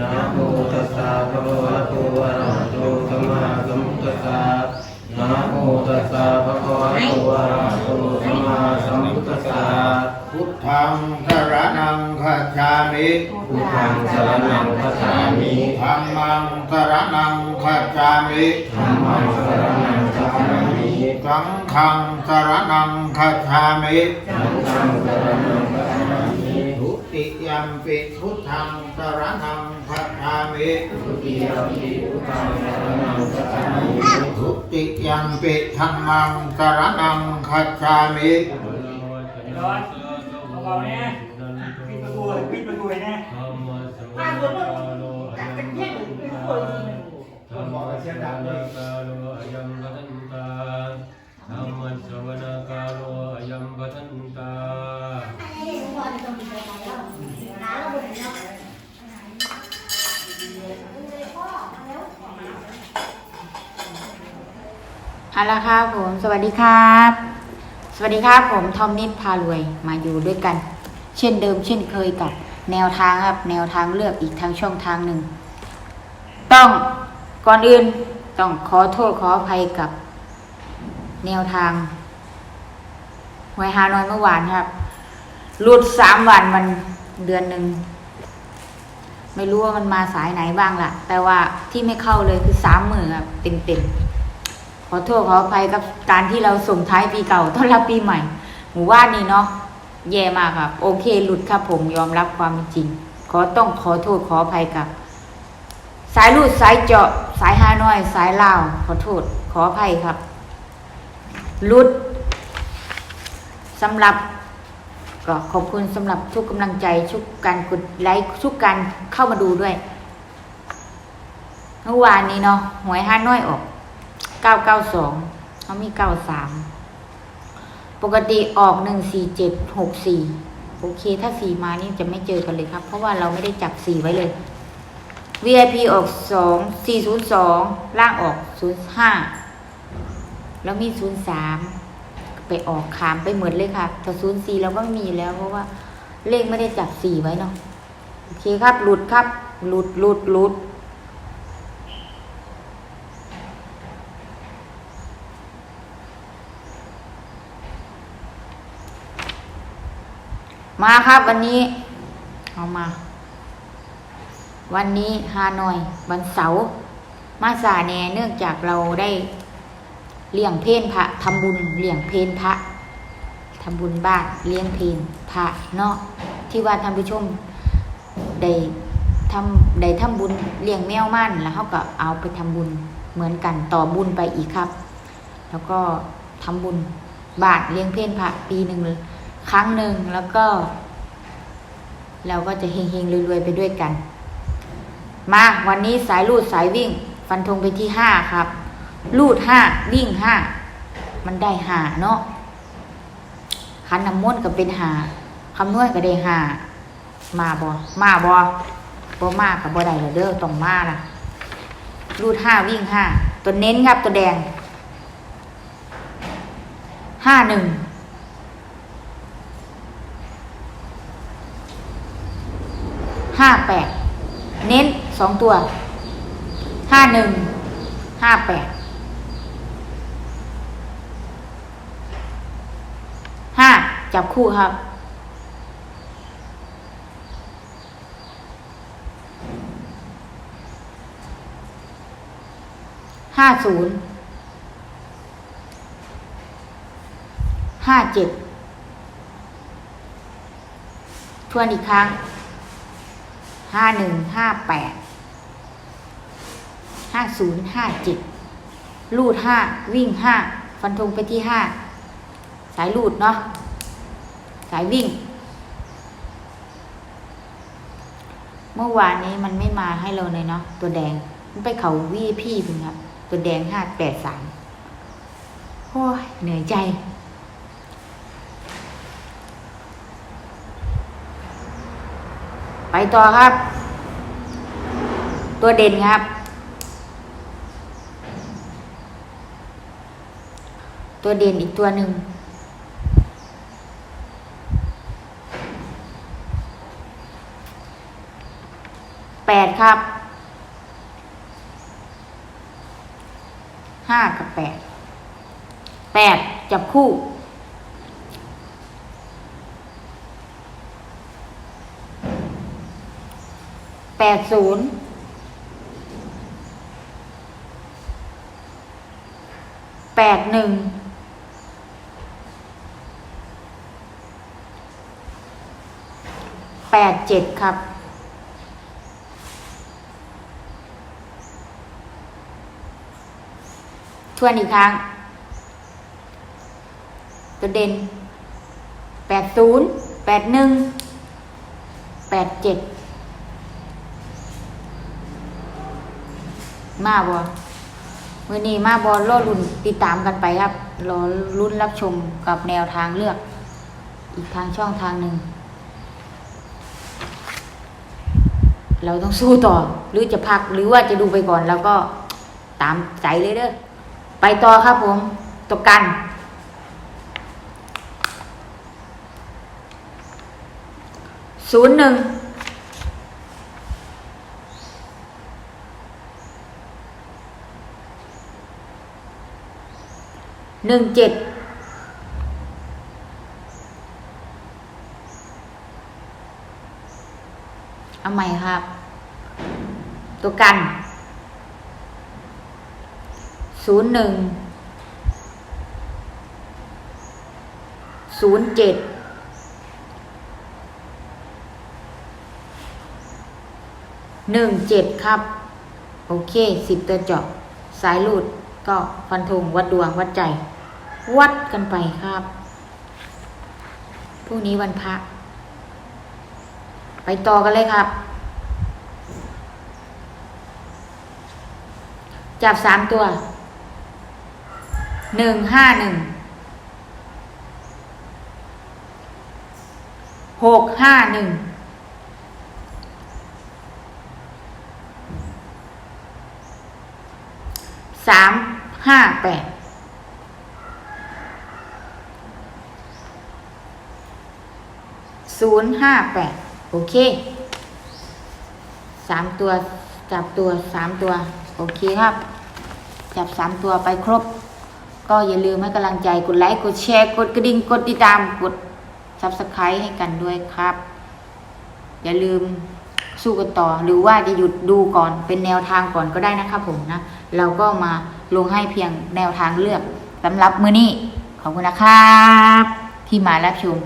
นะโมตัสสะภะคะวะโตอะระหะโตสัมมาสัมพุทธัสสะนะโมตัสสะภะคะวะโตอะระหะโตสัมมาสัมพุทธัสสะพุทธังสรณังคัจฉามิพุทธังสรณังคัจฉามิธัมมังสรณังคัจฉามิธัมมังสรณังคัจฉามิสังฆังสรณังคัจฉามิสังฆังสรณังคัจฉามิทุติยัมปิพุทธังสรณัง วิทุติยมปิพุทธังสรณังคัจฉามิทุติยมปิธรรมังสรนังคัจฉามิร้อนเอาเบาเนี่ยปิดประตูปิดประตูเลยนะป้าคนนู้นจับเป็นเพื่อนเป็นคนคนบอกว่าเสียงดังเลย ธรรมสวนาคาโลอยัมปทันตา เอาละครับผม สวัสดีครับ สวัสดีครับผมทอมนิดพารวยมาอยู่ด้วยกัน เช่นเดิมเช่นเคยกับ แนวทางครับ แนวทางเลือกอีกทางช่องทางหนึ่ง ต้องก่อนอื่นต้องขอโทษขออภัยกับ แนวทางหวยฮานอยเมื่อวานครับหลุดสามวันมันเดือนหนึ่งไม่รู้ว่ามันมาสายไหนบ้างล่ะ แต่ว่าที่ไม่เข้าเลยคือสามหมื่นครับเต็มเต็มๆ ขอโทษขออภัยกับการที่เราส่งท้ายปีเก่าต้อนรับปีใหม่ หมู่ว่านนี่เนาะแย่มากครับ โอเคหลุดครับผมยอมรับความจริง ขอต้องขอโทษขออภัยกับ สายลูดสายเจาะสายฮานอย สายลาว ขอโทษขออภัยครับลุดสำหรับก็ขอบคุณสำหรับทุกกำลังใจทุกการกดไลค์ทุกการเข้ามาดูด้วยเมื่อวานนี้เนาะหวยห้าน้อยออก 992เขามี93ปกติออก14764โอเค ถ้า4มานี่จะไม่เจอกันเลยครับ เพราะว่าเราไม่ได้จับ4ไว้เลย VIP ออก2 402ล่างออก05แล้วมี03ไปออกขามไปเหมือนเลยค่ะแต่ศูนย์สี่เราก็ไม่มีแล้ว เพราะว่าเลขไม่ได้จับสี่ไว้เนาะโอเคครับ หลุดครับ หลุดหลุดหลุด มาครับวันนี้ เอามา วันนี้ฮานอย วันเสาร์มาสาแนเนื่องจากเราได้เลี้ยงเพนพระทำบุญเลี้ยงเพนพระทำบุญบ้านเลี้ยงเพนพระเนาะที่ว่าท่านผู้ชมได้ทำได้ทำบุญเลี้ยงแมวม่านแล้วเขาก็เอาไปทำบุญเหมือนกันต่อบุญไปอีกครับ แล้วก็ทำบุญบาทเลี้ยงเพนพระปีหนึ่ง ครั้งหนึ่งแล้วก็ เราก็จะเฮงๆรวยๆไปด้วยกัน มาวันนี้สายลูดสายวิ่ง ฟันธงไปที่ห้าครับลูดห้าวิ่งห้ามันได้หาเนาะขันน้ำมนต์ก็เป็นหาคำนวณก็ได้หามาบอมาบอบ่มากับบ่ได้ละเด้อต้องมาล่ะลูดห้าวิ่งห้าตัวเน้นครับตัวแดงห้าหนึ่ง ห้าแปดเน้นสองตัวห้าหนึ่งห้าแปดห้าจับคู่ครับห้าศูนย์ห้าเจ็ดทวนอีกครั้ง ห้าหนึ่งห้าแปดห้าศูนย์ห้าเจ็ดลูดห้าวิ่งห้าฟันธงไปที่ห้าสายลูดเนาะสายวิ่ง เมื่อวานนี้มันไม่มาให้เราเลยเนาะตัวแดง มันไปเขาวีพี่เพิ่งครับ ตัวแดงห้าแปดสามโอ้ยเหนื่อยใจ ไปต่อครับ ตัวเด่นครับ ตัวเด่นอีกตัวหนึ่งแปดครับห้ากับแปดแปดจับคู่ ดศูนย์แปดหนึ่งแปดเจ็ดครับ ทวนอีกครั้ง ตัวเด่นแปดศูนย์แปดหนึ่งแปดเจ็ด มาบอมื่อนี้มาบอรอรุ่นติดตามกันไปครับ รอรุ่นรับชมกับแนวทางเลือก อีกทางช่องทางหนึ่ง เราต้องสู้ต่อ หรือจะพักหรือว่าจะดูไปก่อน แล้วก็ตามใจเลยเด้อไปต่อครับผมตกกัน ศูนย์หนึ่ง หนึ่งเจ็ดเอาใหม่ครับ ตัวกันศูนย์หนึ่งศูนย์เจ็ดหนึ่งเจ็ดครับ โอเคสิบตัวเจาะสายหลุดก็ฟันธงวัดดวงวัดใจ วัดกันไปครับพรุ่งนี้วันพระ ไปต่อกันเลยครับ จับสามตัว หนึ่งห้าหนึ่ง หกห้าหนึ่ง สามห้าแปด ศูนย์ห้าแปดโอเคสามตัวจับตัวสามตัว โอเคครับ จับสามตัวไปครบ ก็อย่าลืมให้กำลังใจกดไลค์กดแชร์กดกระดิ่งกดติดตามกด subscribe ให้กันด้วยครับ อย่าลืมสู้กันต่อ หรือว่าจะหยุดดูก่อนเป็นแนวทางก่อนก็ได้นะครับผมนะ เราก็มาลงให้เพียงแนวทางเลือกสำหรับมือนี้ขอบคุณนะครับ ที่มารับชม